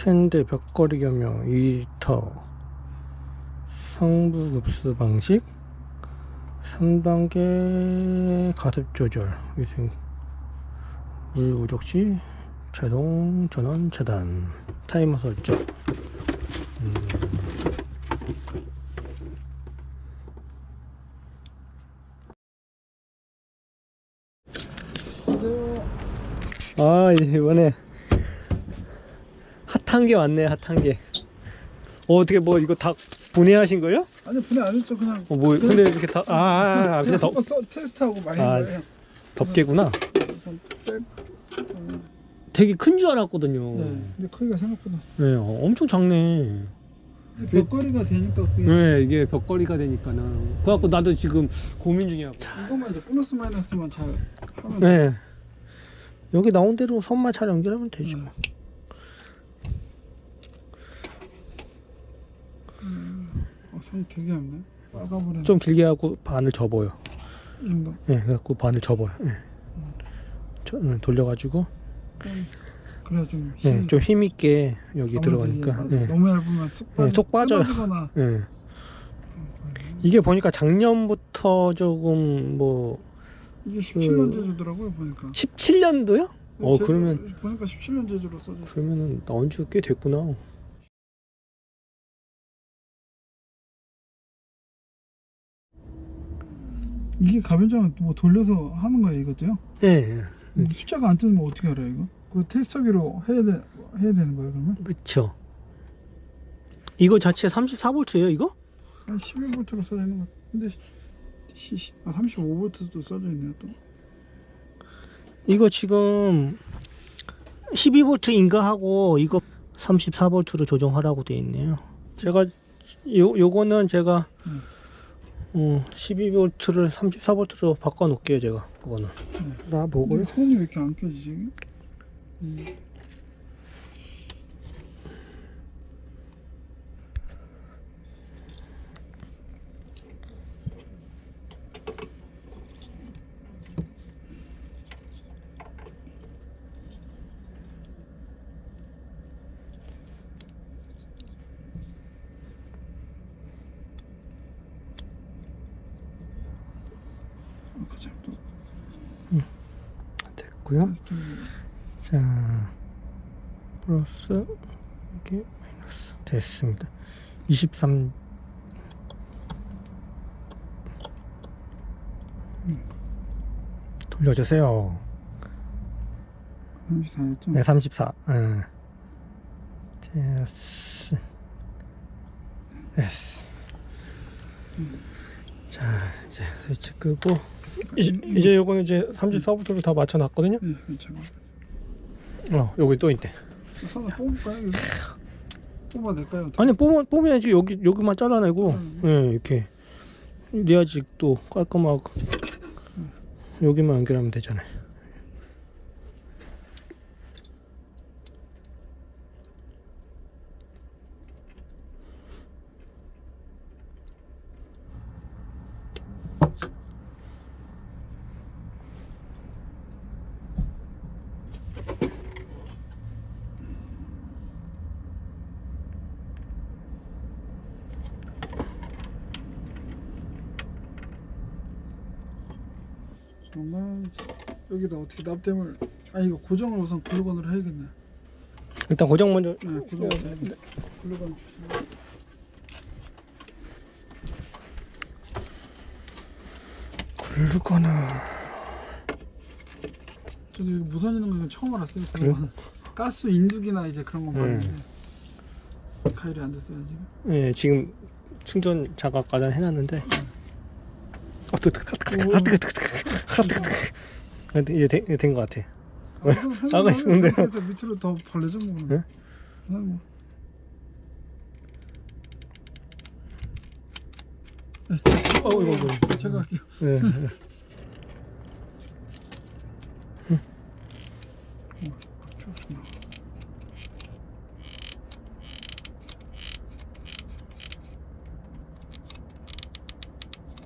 스탠드 벽걸이 겸용 2리터 상부급수 방식? 3단계 가습 조절. 위생. 물 부족 시 자동 전원 차단. 타이머 설정. 음. 아 이번에 핫한 게 왔네 핫한 게. 어, 어떻게 뭐 이거 다 분해하신 거예요? 아니 분해 안 했죠. 그냥 어, 뭐 근데 이렇게 다 아, 아, 아 그냥 더, 한번 써 테스트하고 많이 아, 한 거예요. 덮개구나. 어, 되게 큰 줄 알았거든요. 네. 네, 근데 크기가 생각보다. 어, 엄청 작네. 벽걸이가 되니까 그게 네 이게 벽걸이가 되니까는 그래갖고 나도 지금 고민 중이야. 이것만 이제 플러스 마이너스만 잘 하면 네. 여기 나온 대로 잘 연결하면 되죠. 네. 음, 어, 선 되게 얇네 빨가버리네 좀 길게 하고 반을 접어요 이 정도 네 그래갖고 반을 접어요 네. 저, 네, 돌려가지고 좀 그래야 좀 네, 힘이 좀 힘있게 여기 아무래도 들어가니까 이제 네. 너무 얇으면 쑥, 네, 쏙 빠져요. 빠지거나 네. 이게 보니까 작년부터 조금 뭐 이게 17년 그- 제조더라고요 보니까 17년도요? 어, 제조- 그러면- 보니까 17년 제조로 써져. 그러면은 나온 지가 꽤 됐구나. 이게 가변장을 뭐 돌려서 하는 거예요 이것도요? 네, 뭐 숫자가 안 뜨면 어떻게 알아요 이거? 그 테스터기로 해야 돼 해야 되는 거예요 그러면? 그쵸. 이거 자체 34V예요, 이거? 한 11V로 써져 있는 거. 근데 아 35V도 써져 있네요 또. 이거 지금 12V 인가하고 이거 34V로 조정하라고 돼 있네요. 제가 요 요거는 제가 음. 어, 12V를 34V로 바꿔 놓을게요, 제가. 그거는. 네. 나 보고요. 선이 왜 이렇게 안? 이게? 음. 아, 그참 또 테스터 자, 플러스 이게 마이너스 됐습니다. 23 돌려주세요. 34였죠? 네, 34. 응. 됐어. 됐어. 자, 이제 스위치 끄고 이제, 이제 요거는 이제 34부터로 다 맞춰놨거든요. 네, 괜찮아. 어, 여기 또 있대. 선을 뽑을까요? 여기? 뽑아낼까요? 어떻게? 아니 뽑으면 뽑으야지 여기 여기만 잘라내고 음. 예 이렇게 이래야지 또 깔끔하고 여기만 연결하면 되잖아요. 정말 여기다 어떻게 납땜을 아 이거 고정을 우선 글루건으로 해야겠네. 일단 고정 먼저. 네, 글루건 해야겠네. 글루건 주시면. 굵거나 저도 이거 무선 있는 거 처음 알았어요. 글루건. 가스 인두기나 이제 그런 건 네. 봤는데 가열이 안 됐어요 지금. 예 지금 충전 자각 과단 해놨는데. 어, 이제 된 것 같아. 아, 그럼 한 아가 번 좋은데요? 상태에서 밑으로 더 뭐. 네? 그냥 뭐. 어 이거 이거. 제가 할게요. 예. 좋구나.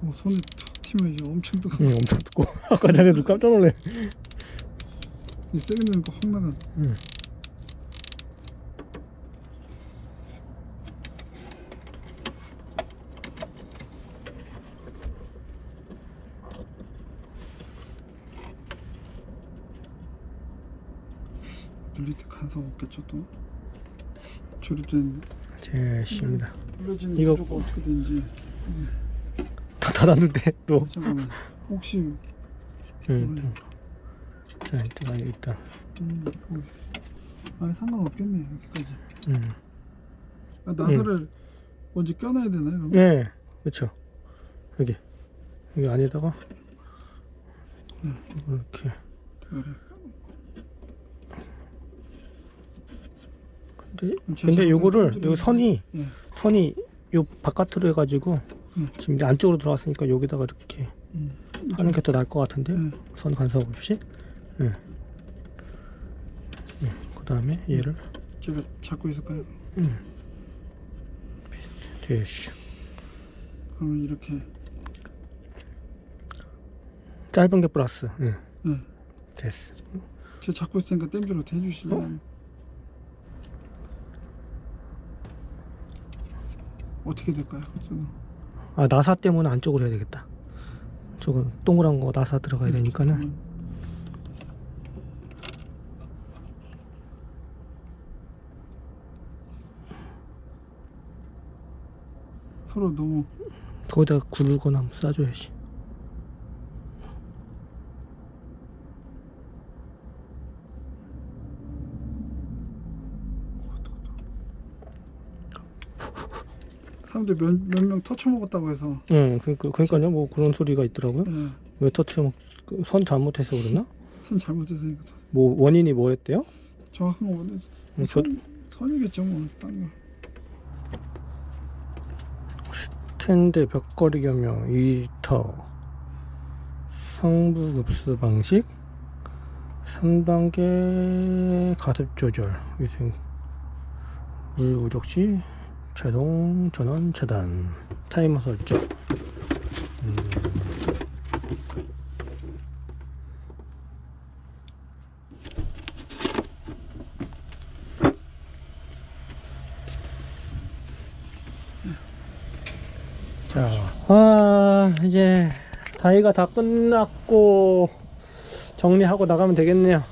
어, 손이 치면 이제 엄청 뜨거. 워 응, 엄청 두꺼워. 아까 전에 눈 깜짝 놀래. 이 세게 넣으니까 확 나가. 응. 물리트 간섭 없겠죠 또? 조립된 제시입니다. 물려지는 구조가 어떻게 되는지. 예. 닫았는데 또. 잠깐만 혹시 음. 자 일단 일단. 음, 어, 아니 상관없겠네 여기까지 음. 아, 나사를 먼저 껴놔야 되나요 그럼? 네, 그렇죠. 여기 여기 안에다가 음. 이렇게. 근데 근데 요거를. 요 선이 예. 선이 요 바깥으로 해가지고 음. 지금 이제 안쪽으로 들어왔으니까 여기다가 이렇게 음. 하는 게 더 나을 것 같은데 예. 선 간섭 없이. 예. 예. 그 다음에 얘를 제가 잡고 있을까요? 음. 대쉬 그러면 이렇게 짧은 게 플러스. 예. 네. 됐어. 제가 잡고 있으니까 땜비로 해주실래요? 어? 어떻게 될까요? 저는 아 나사 때문에 안쪽으로 해야 되겠다. 저건 동그란 거 나사 들어가야 되니까는. 음. 서로 너무 거기다가 굵거나 한번 싸줘야지. 사람들 몇 명 터쳐 먹었다고 해서 응, 그러니까 그러니까요. 뭐 그런 소리가 있더라고요. 예, 왜 터트려 먹? 그선 잘못해서 그랬나? 손 잘못해서니까 뭐 원인이 뭐였대요? 정확한 거 모르겠어. 음, 저 선, 선이겠죠 뭐. 딴 거. 텐데 벽걸이 겸용 2터 상부급수 방식 3단계 가습 조절 위생 물 부족 시 자동 전원 차단 타이머 설정 음. 자, 아, 이제 다이가 다 끝났고 정리하고 나가면 되겠네요.